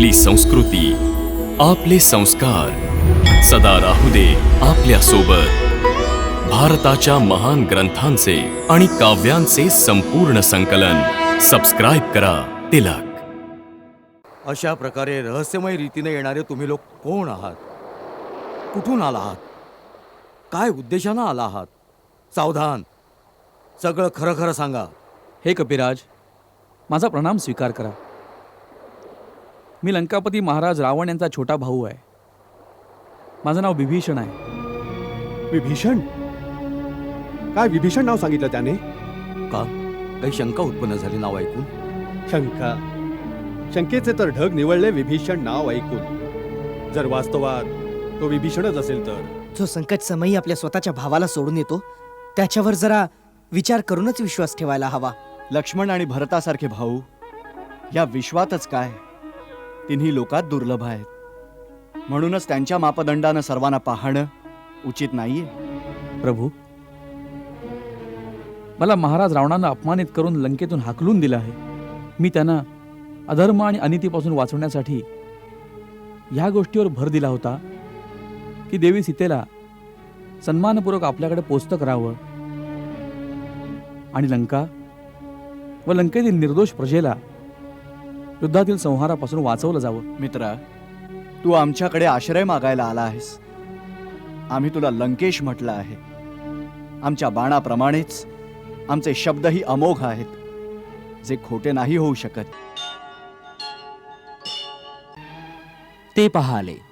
आपली संस्कृती आपले संस्कार. सदा राहू दे आपल्यासोबत भारताच्या महान ग्रंथांचे आणि काव्यांचे संपूर्ण संकलन. सबस्क्राईब करा तिलक. अशा प्रकारे रहस्यमय रीतीने येणारे तुम्ही लोक कोण आहात? कुठून आला आहात? काय उद्देशानं आला आहात? सावधान. सगळं खरं खरं सांगा. हे कपिराज माझा प्रणाम स्वीकार करा. मी लंकापती महाराज रावण यांचा छोटा भाऊ आहे. माझं नाव विभीषण आहे. विभीषण? काय विभीषण नाव सांगितलं त्याने? का? काही शंका उत्पन्न झाली नाव ऐकून? शंका? शंकेचे तर ढग निवळले विभीषण नाव ऐकून. जर वास्तवात तो विभीषणच असेल तर? जो संकट समयी आपल्या स्वतःच्या भावाला सोडून येतो त्याच्यावर जरा विचार करूनच विश्वास ठेवायला हवा. लक्ष्मण आणि भरतासारखे भाऊ या विश्वातच काय? तिन्ही लोकात दुर्लभ आहेत. म्हणूनच त्यांच्या मापदंडानं सर्वांना पाहणं उचित नाहीये. प्रभू मला महाराज रावणानं अपमानित करून लंकेतून हाकलून दिलं आहे. मी त्यांना अधर्म आणि अनितीपासून वाचवण्यासाठी ह्या गोष्टीवर भर दिला होता की देवी सीतेला सन्मानपूर्वक आपल्याकडे पोचतं करावं. आणि लंका व लंकेतील निर्दोष प्रजेला युद्धातील संहारापासून वाचवलं जावं. मित्रा तू आमच्याकडे आश्रय मागायला आला आहेस. आम्ही तुला लंकेश म्हटलं आहे. आमच्या बाणाप्रमाणेच आमचे शब्दही अमोघ आहेत जे खोटे नाही होऊ शकत. ते पाहाले.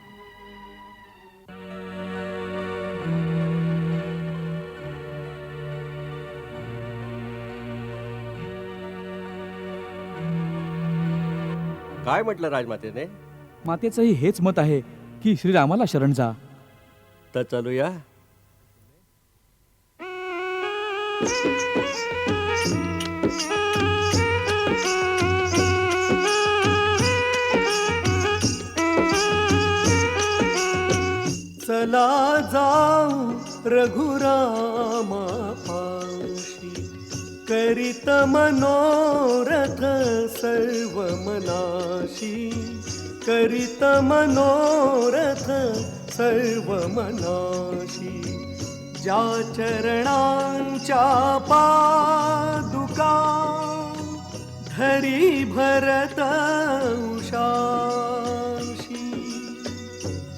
काय म्हटलं राजमातेने? मातेचंही हेच मत आहे की श्रीरामाला शरण जा. तर चालूया. चला जाऊ रघुरामा करीत मनोरथ सर्व मनाशी. करीत मनोरथ सर्व मनाशी. ज्या चरणांच्या पादुका धरी भरत उषाशी.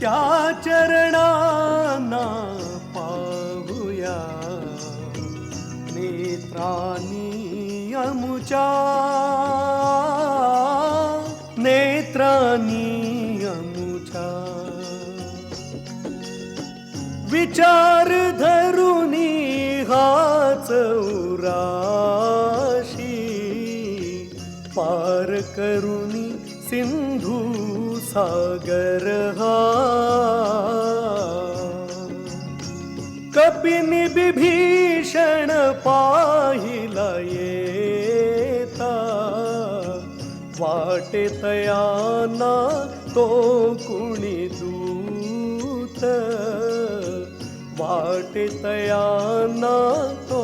त्या चरणांना नेत्रानी अमुचा नेत्रानी अमुचा विचार धरुनी हाच उराशी पार करुनी सिंधू सागर हा। कपिनी बिभीषण पाहिला येता. वाटे तयाना तो कुणी दूत. वाटे तयाना तो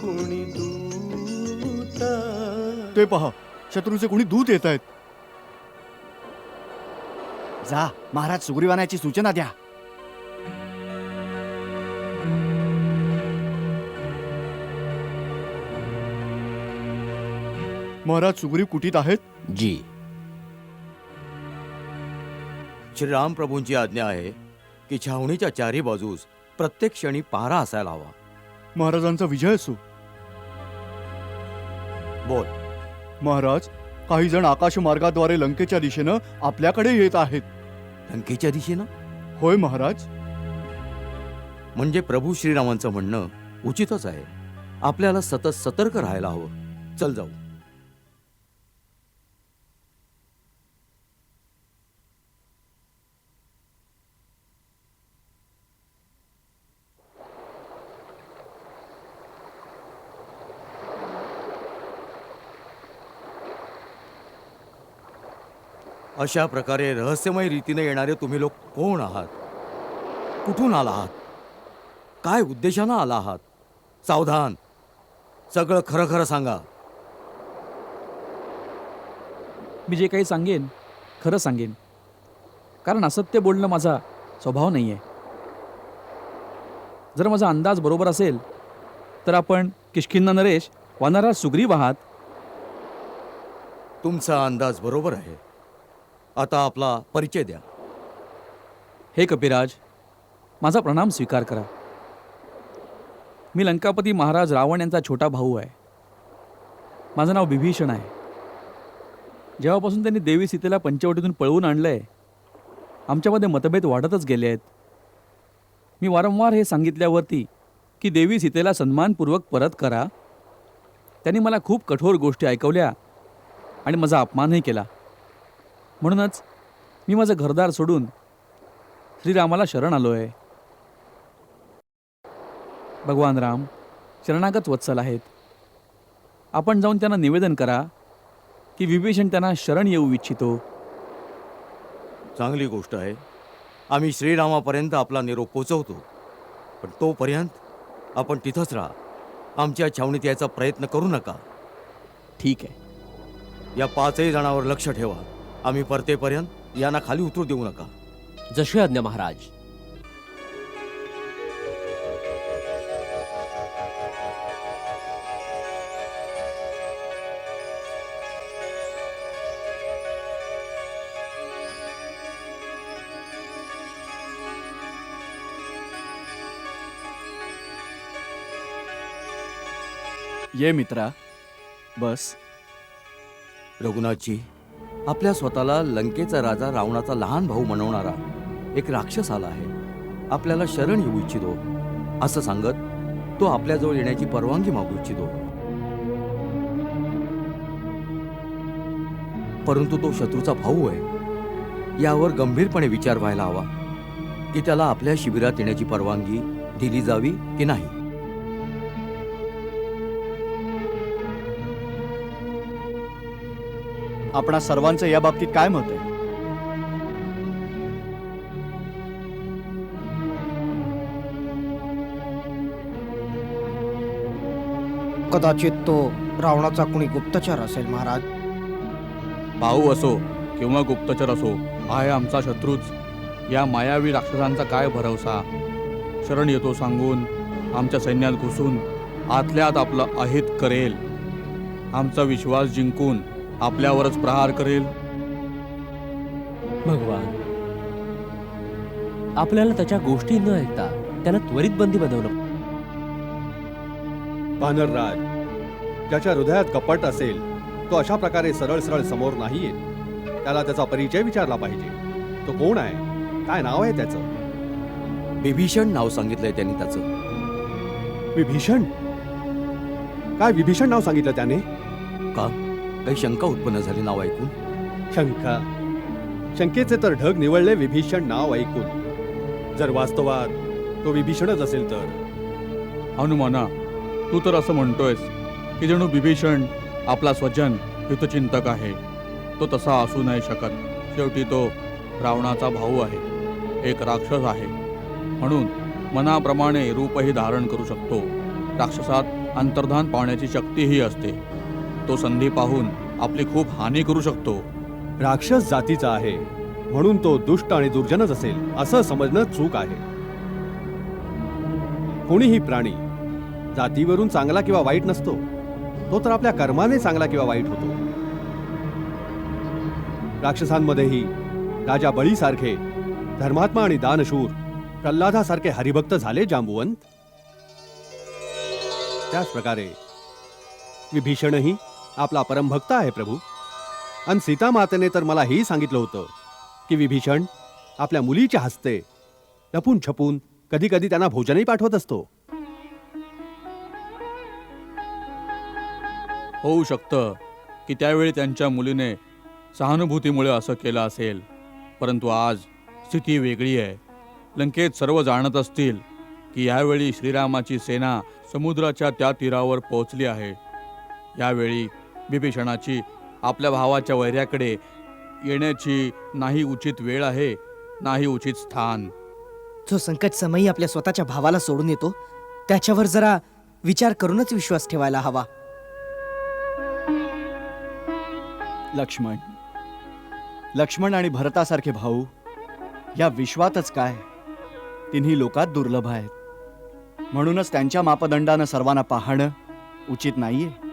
कुणी दूत. ते पहा शत्रूचे कोणी दूत येत आहेत? जा महाराज सुग्रीवानाची सूचना द्या. महाराज सुग्रीव कुटीत आहेत? जी. श्रीराम प्रभूंची आज्ञा आहे की छावणीच्या चारी बाजूस प्रत्येक क्षणी पहारा असायला हवा. महाराजांचा विजय असो. बोल. महाराज काही जण आकाशमार्गाद्वारे लंकेच्या दिशेनं आपल्याकडे येत आहेत. लंकेच्या दिशेनं? होय महाराज. म्हणजे प्रभू श्रीरामांचं म्हणणं उचितच आहे. आपल्याला सतत सतर्क राहायला हवं. चल जाऊ. अशा प्रकारे रहस्यमय रीतीने येणारे तुम्ही लोक कोण आहात? कुठून आला आहात? काय उद्देशानं आला आहात? सावधान. सगळं खरं खरं सांगा. मी जे काही सांगेन खरं सांगेन. कारण असत्य बोलणं माझा स्वभाव नाही आहे जर माझा अंदाज बरोबर असेल तर आपण किशकिन्ना नरेश वानरा सुग्रीव आहात. तुमचा अंदाज बरोबर आहे. आता आपला परिचय द्या. हे कपिराज माझा प्रणाम स्वीकार करा. मी लंकापती महाराज रावण यांचा छोटा भाऊ आहे. माझं नाव विभीषण आहे. जेव्हापासून त्यांनी देवी सीतेला पंचवटीतून पळवून आणलंय आमच्यामध्ये मतभेद वाढतच गेले आहेत. मी वारंवार हे सांगितल्यावरती की देवी सीतेला सन्मानपूर्वक परत करा. त्यांनी मला खूप कठोर गोष्टी ऐकवल्या आणि माझा अपमानही केला. म्हणूनच मी माझं घरदार सोडून श्रीरामाला शरण आलो आहे भगवान राम शरणागत वत्सल आहेत. आपण जाऊन त्यांना निवेदन करा की विभीषण त्यांना शरण येऊ इच्छितो. चांगली गोष्ट आहे. आम्ही श्रीरामापर्यंत आपला निरोप पोचवतो. पण तोपर्यंत आपण तिथंच राहा. आमच्या छावणीत यायचा प्रयत्न करू नका. ठीक आहे. या पाचही जणांवर लक्ष ठेवा. आम्ही परतेपर्यंत यांना खाली उतरू देऊ नका. जशी आज्ञा महाराज. ये मित्रा बस. रघुनाथजी आपल्या स्वतःला लंकेचा राजा रावणाचा लहान भाऊ म्हणवणारा एक राक्षस आला आहे. आपल्याला शरण येऊ इच्छितो. असं सांगत तो आपल्याजवळ येण्याची परवानगी मागू इच्छितो. परंतु तो शत्रूचा भाऊ आहे. यावर गंभीरपणे विचार व्हायला हवा की त्याला आपल्या शिबिरात येण्याची परवानगी दिली जावी की नाही. आपणा सर्वांचं या बाबतीत काय मत आहे? कदाचित तो रावणाचा कुणी गुप्तचर असेल महाराज. भाऊ असो किंवा गुप्तचर असो आहे आमचा शत्रूच. या मायावी राक्षसांचा काय भरवसा? शरण येतो सांगून आमच्या सैन्यात घुसून आतल्यात आपलं अहित करेल. आमचा विश्वास जिंकून आपल्यावरच प्रहार करेल. भगवान आपल्याला त्याच्या गोष्टी न ऐकता त्याला त्वरित बंदी बनवलं वानरराज ज्याच्या हृदयात कपट असेल तो अशा प्रकारे सरळ सरळ समोर नाही येत त्याला त्याचा परिचय विचारला पाहिजे. तो कोण आहे? काय नाव आहे त्याचं? विभीषण नाव सांगितलंय त्यांनी त्याचं. विभीषण? काय विभीषण नाव सांगितलं त्याने? का? काही शंका उत्पन्न झाली नाव ऐकून? शंका? शंकेचे तर ढग निवळले विभीषण नाव ऐकून. जर वास्तवात तो विभीषणच असेल तर? हनुमाना तू तर असं म्हणतोयस की जणू विभीषण आपला स्वजन हितचिंतक आहे. तो तसा असू नाही शकत. शेवटी तो रावणाचा भाऊ आहे. एक राक्षस आहे. म्हणून मनाप्रमाणे रूपही धारण करू शकतो. राक्षसात अंतर्धान पावण्याची शक्तीही असते. तो संधी पाहून आपली खूप हानी करू शकतो. राक्षस जातीचा आहे. म्हणून तो दुष्ट आणि दुर्जनच असेल असं समजणं चूक आहे. कोणीही प्राणी जातीवरून चांगला किंवा वाईट नसतो. तो तर आपल्या कर्माने चांगला किंवा वाईट होतो. राक्षसांमध्येही राजा बळीसारखे धर्मात्मा आणि दानशूर प्रल्हादासारखे हरिभक्त झाले जांबुवंत? त्याच प्रकारे विभीषणही आपला परमभक्त आहे प्रभू. आणि सीता मातेने तर मला हेही सांगितलं होतं की विभीषण आपल्या मुलीच्या हस्ते लपून छपून कधी कधी त्यांना भोजनही पाठवत असतो. होऊ शकतं की त्यावेळी त्यांच्या मुलीने सहानुभूतीमुळे असं केलं असेल परंतु आज स्थिती वेगळी आहे. लंकेत सर्व जाणत असतील की यावेळी श्रीरामाची सेना समुद्राच्या त्या तीरावर पोहोचली आहे. यावेळी विभीषणाची आपल्या भावाच्या वैऱ्याकडे येण्याची नाही उचित वेळ आहे नाही उचित स्थान. जो संकट समयी आपल्या स्वतःच्या भावाला सोडून येतो त्याच्यावर जरा विचार करूनच विश्वास ठेवायला हवा. लक्ष्मण लक्ष्मण आणि भरतासारखे भाऊ या विश्वातच काय? तिन्ही लोकात दुर्लभ आहेत. म्हणूनच त्यांच्या मापदंडानं सर्वांना पाहणं उचित नाहीये.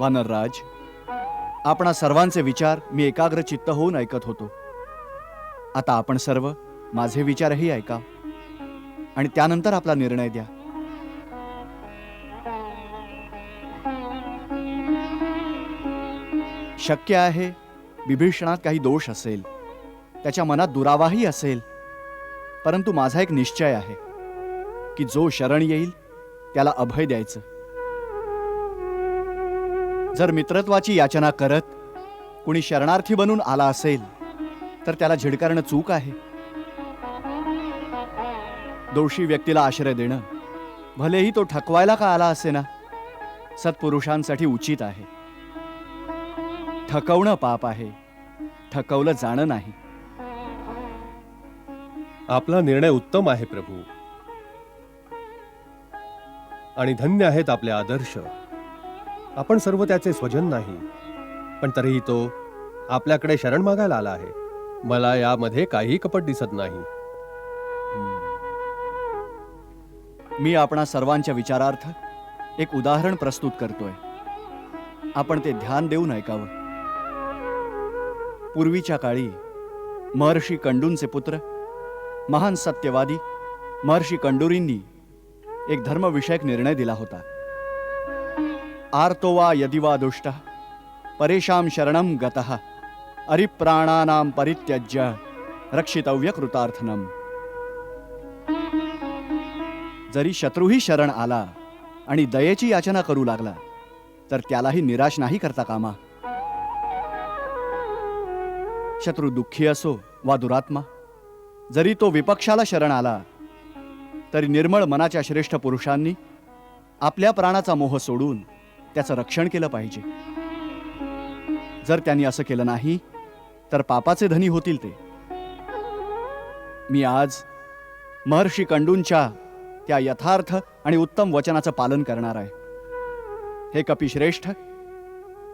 वानरराज आपणा सर्वांचे विचार मी एकाग्र चित्त होऊन ऐकत होतो. आता आपण सर्व माझे विचारही ऐका आणि त्यानंतर आपला निर्णय द्या. शक्य आहे विभीषणात काही दोष असेल त्याच्या मनात दुरावाही असेल परंतु माझा एक निश्चय आहे की जो शरण येईल त्याला अभय द्यायचं. जर मित्रत्वाची याचना करत कुणी शरणार्थी बनून आला असेल तर त्याला झिडकारणं चूक आहे. दोषी व्यक्तीला आश्रय देणं भलेही तो ठकवायला का आला असे ना सत्पुरुषांसाठी उचित आहे. ठकवणं पाप आहे ठकवलं जाणं नाही. आपला निर्णय उत्तम आहे प्रभू. आणि धन्य आहेत आपले आदर्श. आपण सर्व त्याचे स्वजन नाही. पण तरीही तो आपल्याकडे शरण मागायला आला आहे. मला यामध्ये काही कपट दिसत नाही. मी आपणा सर्वांच्या विचारार्थ एक उदाहरण प्रस्तुत करतोय. आपण ते ध्यान देऊन ऐकावं पूर्वीच्या काळी महर्षी कंडूंचे पुत्र महान सत्यवादी महर्षी कंडुरींनी एक धर्मविषयक निर्णय दिला होता. आर्तो वा यदि वा दुष्ट परेशां शरणं गतः अरिप्राणानां परित्यज्य रक्षितव्य कृतार्थनम जरी शत्रूही शरण आला आणि दयेची याचना करू लागला तर त्यालाही निराश नाही करता कामा। शत्रू दुःखी असो वा दुरात्मा जरी तो विपक्षाला शरण आला तरी निर्मळ मनाच्या श्रेष्ठ पुरुषांनी आपल्या प्राणाचा मोह सोडून त्याचं रक्षण केलं पाहिजे. जर त्यांनी असं केलं नाही तर पापाचे धनी होतील ते. मी आज महर्षी कंडूंच्या त्या यथार्थ आणि उत्तम वचनाचं पालन करणार आहे. हे कपिश्रेष्ठ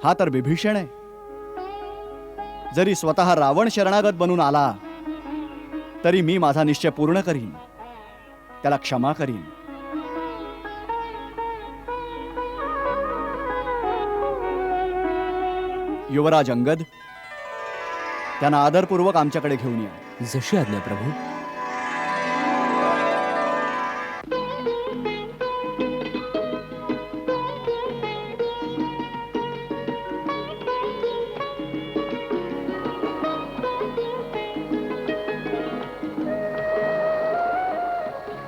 हा तर विभीषण आहे. जरी स्वतः रावण शरणागत बनून आला तरी मी माझा निश्चय पूर्ण करीन. त्याला क्षमा करीन. युवराज अंगद त्यांना आदरपूर्वक आमच्याकडे घेऊन या. जशी आज्ञा प्रभू.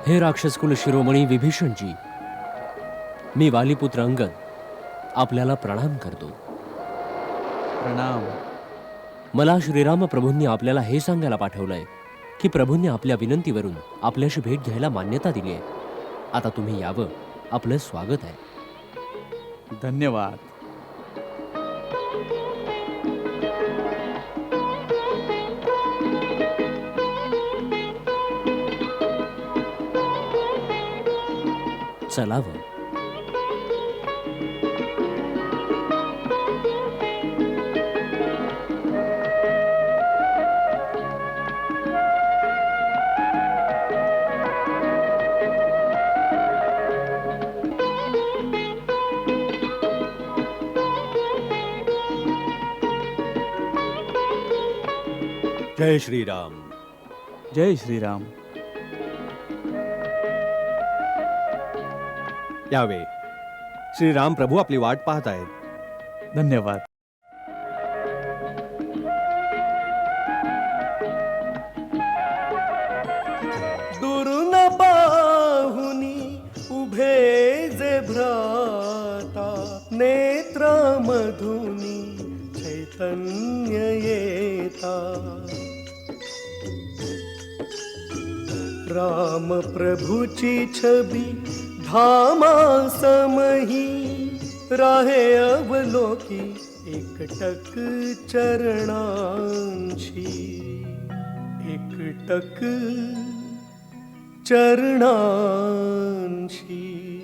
हे राक्षस कुल शिरोमणी विभीषणजी मी वालीपुत्र अंगद आपल्याला प्रणाम करतो. प्रणाम. मला श्रीराम प्रभूंनी आपल्याला हे सांगायला पाठवलंय की प्रभूंनी आपल्या विनंतीवरून आपल्याशी भेट घ्यायला मान्यता दिली आहे. आता तुम्ही यावं आपलं स्वागत आहे. धन्यवाद. चलावं जय श्रीराम. जय श्रीराम. यावे श्रीराम प्रभू आपली वाट पाहत आहेत. धन्यवाद. तुझी छबी धामा समही राहे अवलोकी एकटक चरणांशी एकटक चरणांशी।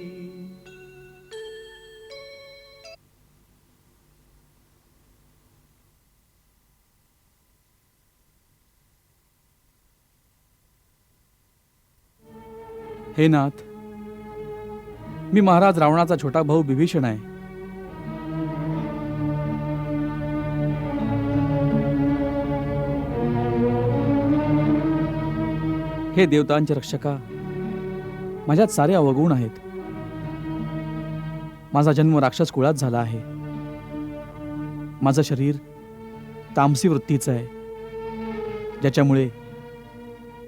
हे नाथ मी महाराज रावणाचा छोटा भाऊ बिभीषण आहे. हे देवतांचे रक्षका माझ्यात सारे अवगुण आहेत. माझा जन्म राक्षस कुळात झाला आहे. माझं शरीर तामसी वृत्तीचं आहे. ज्याच्यामुळे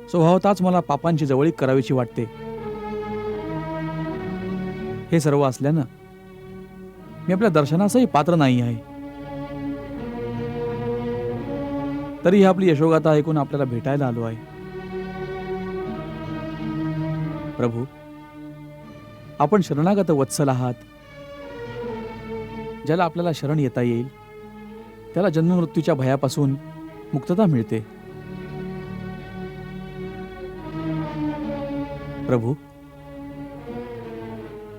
स्वभावताच मला पापांची जवळीक करावीशी वाटते. हे सर्व असल्यानं मी आपल्या दर्शनासही पात्र नाही आहे. तरी ही आपली यशोगाथा ऐकून आपल्याला भेटायला आलो आहे. प्रभू आपण शरणागत वत्सल आहात. ज्याला आपल्याला शरण येता येईल त्याला जन्ममृत्यूच्या भयापासून मुक्तता मिळते. प्रभू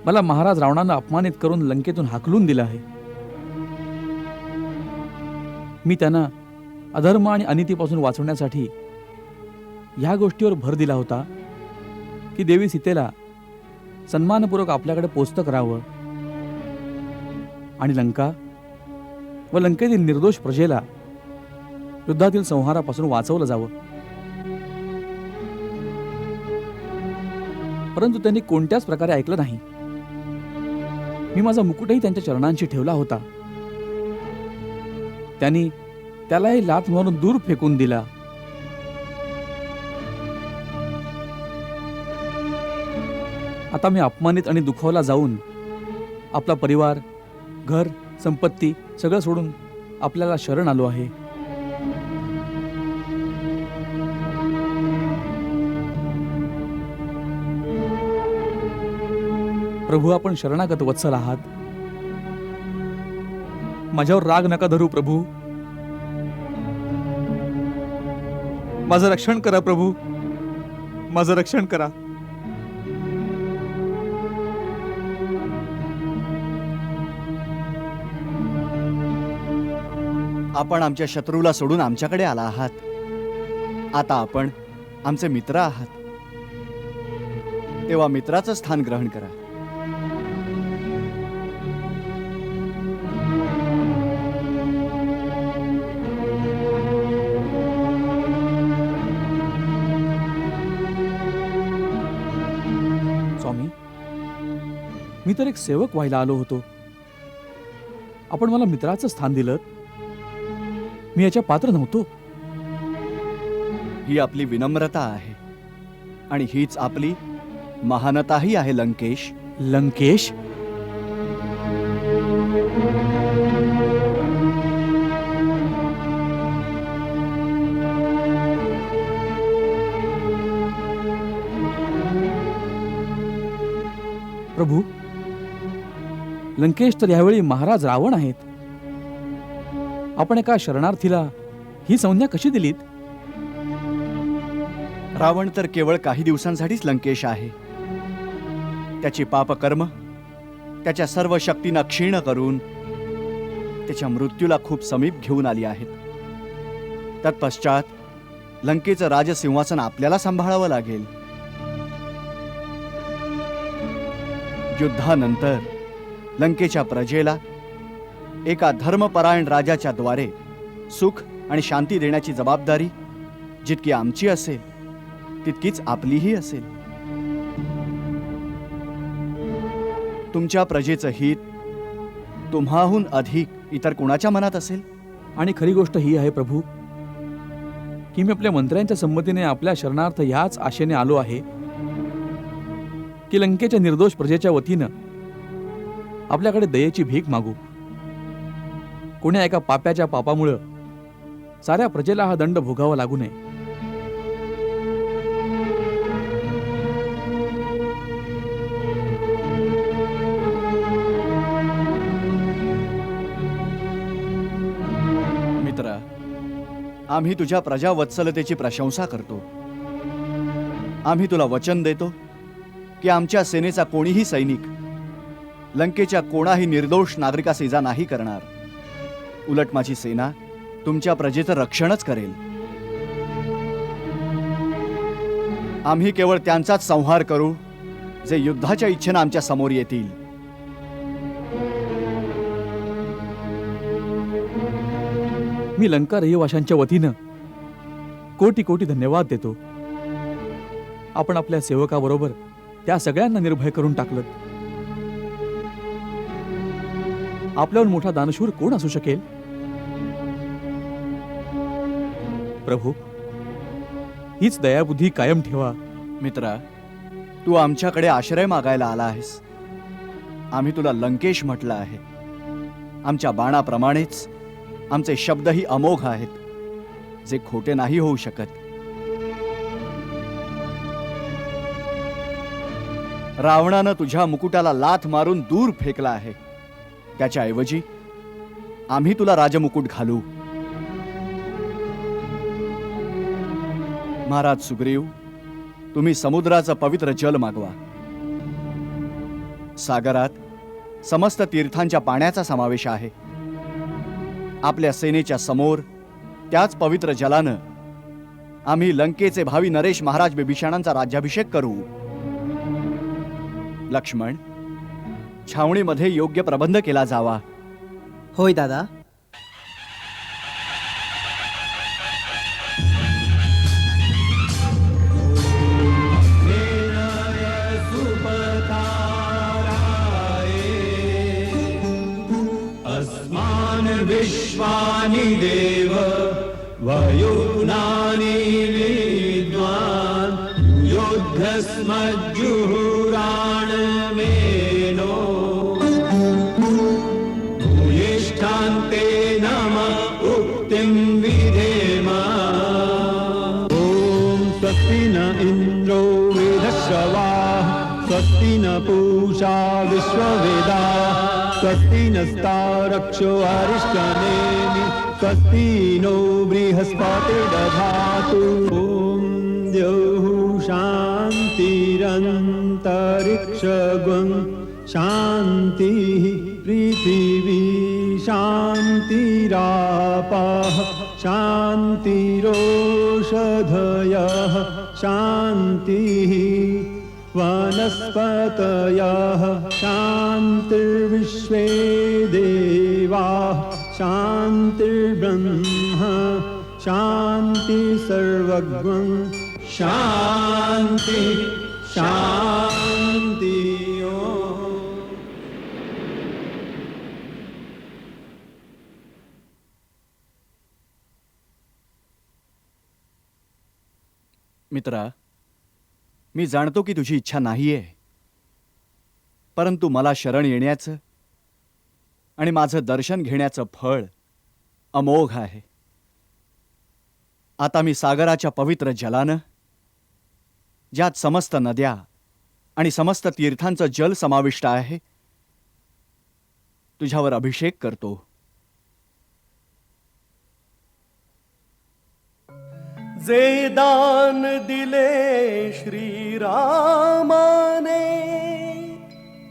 मला महाराज रावणानं अपमानित करून लंकेतून हाकलून दिलं आहे. मी त्यांना अधर्म आणि अनितीपासून वाचवण्यासाठी ह्या गोष्टीवर भर दिला होता की देवी सीतेला सन्मानपूर्वक आपल्याकडे पोचतं करावं. आणि लंका व लंकेतील निर्दोष प्रजेला युद्धातील संहारापासून वाचवलं जावं. परंतु त्यांनी कोणत्याच प्रकारे ऐकलं नाही. मी माझा मुकुटही त्यांच्या चरणांशी ठेवला होता. त्यांनी त्यालाही लाथ मारून दूर फेकून दिला. आता मी अपमानित आणि दुखावला जाऊन आपला परिवार घर संपत्ती सगळं सोडून आपल्याला शरण आलो आहे. प्रभू आपण शरणागत वत्सल आहात. माझ्यावर राग नका धरू प्रभू. माझं रक्षण करा प्रभू. माझं रक्षण करा. आपण आमच्या शत्रूला सोडून आमच्याकडे आला आहात. आता आपण आमचे मित्र आहात. तेव्हा मित्राचं स्थान ग्रहण करा. मी तर एक सेवक व्हायला आलो होतो. आपण मला मित्राचं स्थान दिलं. मी याच्या पात्र नव्हतो. ही आपली विनम्रता आहे. आणि हीच आपली महानताही आहे लंकेश. लंकेश? लंकेश तर यावेळी महाराज रावण आहेत. आपण एका शरणार्थीला ही संज्ञा कशी दिलीत? रावण तर केवळ काही दिवसांसाठीच लंकेश आहे. त्याची पापकर्म त्याच्या सर्व शक्तींना क्षीण करून त्याच्या मृत्यूला खूप समीप घेऊन आली आहेत. तत्पश्चात लंकेचं राजसिंहासन आपल्याला सांभाळावं लागेल. युद्धानंतर लंकेच्या प्रजेला एका धर्मपरायण राजाच्या द्वारे सुख आणि शांती देण्याची जबाबदारी जितकी आमची असेल तितकीच आपलीही असेल. तुमच्या प्रजेचं हित तुम्हाहून अधिक इतर कोणाच्या मनात असेल? आणि खरी गोष्ट ही आहे प्रभू की मी आपल्या मंत्र्यांच्या संमतीने आपल्या शरणार्थ ह्याच आशेने आलो आहे की लंकेच्या निर्दोष प्रजेच्या वतीनं आपल्याकडे दयेची भीक मागू. कोण्या एका पाप्याच्या पापामुळं साऱ्या प्रजेला हा दंड भोगावा लागू नये. मित्रा आम्ही तुझ्या प्रजावत्सलतेची प्रशंसा करतो. आम्ही तुला वचन देतो की आमच्या सेनेचा कोणीही सैनिक लंकेच्या कोणाही निर्दोष नागरिकास इजा नाही करणार. उलट माझी सेना तुमच्या प्रजेचं रक्षणच करेल. आम्ही केवळ त्यांचाच संहार करू जे युद्धाच्या इच्छेनं आमच्यासमोर येतील. मी लंका रहिवाशांच्या वतीनं कोटी कोटी धन्यवाद देतो. आपण आपल्या सेवकाबरोबर त्या सगळ्यांना निर्भय करून टाकलं आपल्याहून मोठा दानशूर कोण असू शकेल? प्रभू हीच दयाबुद्धी कायम ठेवा. मित्रा तू आमच्याकडे आश्रय मागायला आला आहेस. आम्ही तुला लंकेश म्हटलं आहे. आमच्या बाणाप्रमाणेच आमचे शब्दही अमोघ आहेत जे खोटे नाही होऊ शकत. रावणानं तुझ्या मुकुटाला लाथ मारून दूर फेकला आहे. त्याच्याऐवजी आम्ही तुला राजमुकुट घालू. महाराज सुग्रीव तुम्ही समुद्राचं पवित्र जल मागवा. सागरात समस्त तीर्थांच्या पाण्याचा समावेश आहे. आपल्या सेनेच्या समोर त्याच पवित्र जलानं आम्ही लंकेचे भावी नरेश महाराज बिभीषणांचा राज्याभिषेक करू. लक्ष्मण छावणीमध्ये योग्य प्रबंध केला जावा. होय दादा. अस्मान् विश्वानि देव वयुनानि विद्वान् युद्धस्मज्जुहुराणमेनो पूषा विश्ववेदा स्वस्ति नस्तारक्षो अरिष्टनेमि स्वस्ति नो बृहस्पतिर्दधातु ॐ द्यौः शान्तिरन्तरिक्षगुं शान्तिः पृथिवी शान्तिरापः शान्तिरोषधयः शान्तिः वनस्पतयः शान्तिर्विश्वे देवाः शान्तिर्ब्रह्म शान्ति सर्वज्ञं शान्ति शान्ति मित्रा मी जाणतो की तुझी इच्छा नाहीये. परंतु मला शरण येण्याचं आणि माझं दर्शन घेण्याचं फळ अमोघ आहे. आता मी सागराच्या पवित्र जलानं ज्यात समस्त नद्या आणि समस्त तीर्थांचं जल समाविष्ट आहे तुझ्यावर अभिषेक करतो. जे दान दिले श्रीरामाने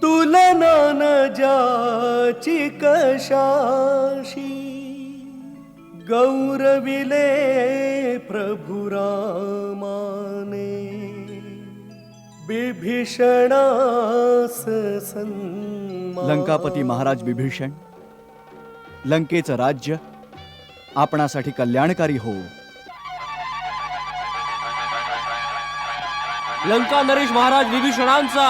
तुलना न ज्याची कशाशी गौरविले प्रभु रामाने बिभीषणास सन्मान. लंकापती महाराज बिभीषण लंकेचं राज्य आपणासाठी कल्याणकारी हो लंका नरेश महाराज विभीषणांचा.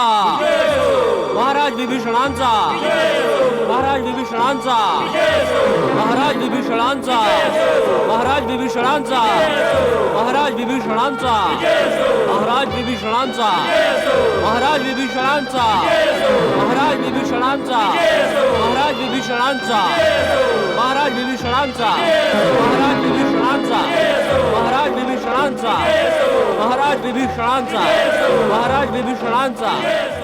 महाराज विभीषणांचा. महाराज विभीषणांचा महाराज विभीषणांचा महाराज विभीषणांचा महाराज विभीषणांचा महाराज विभीषणांचा महाराज विभीषणांचा महाराज विभीषणांचा महाराज विभीषणांचा महाराज विभीषणांचा महाराज विभीषणांचा महाराज विभीषणांचा महाराज विभीषणांचा महाराज विभीषणांचा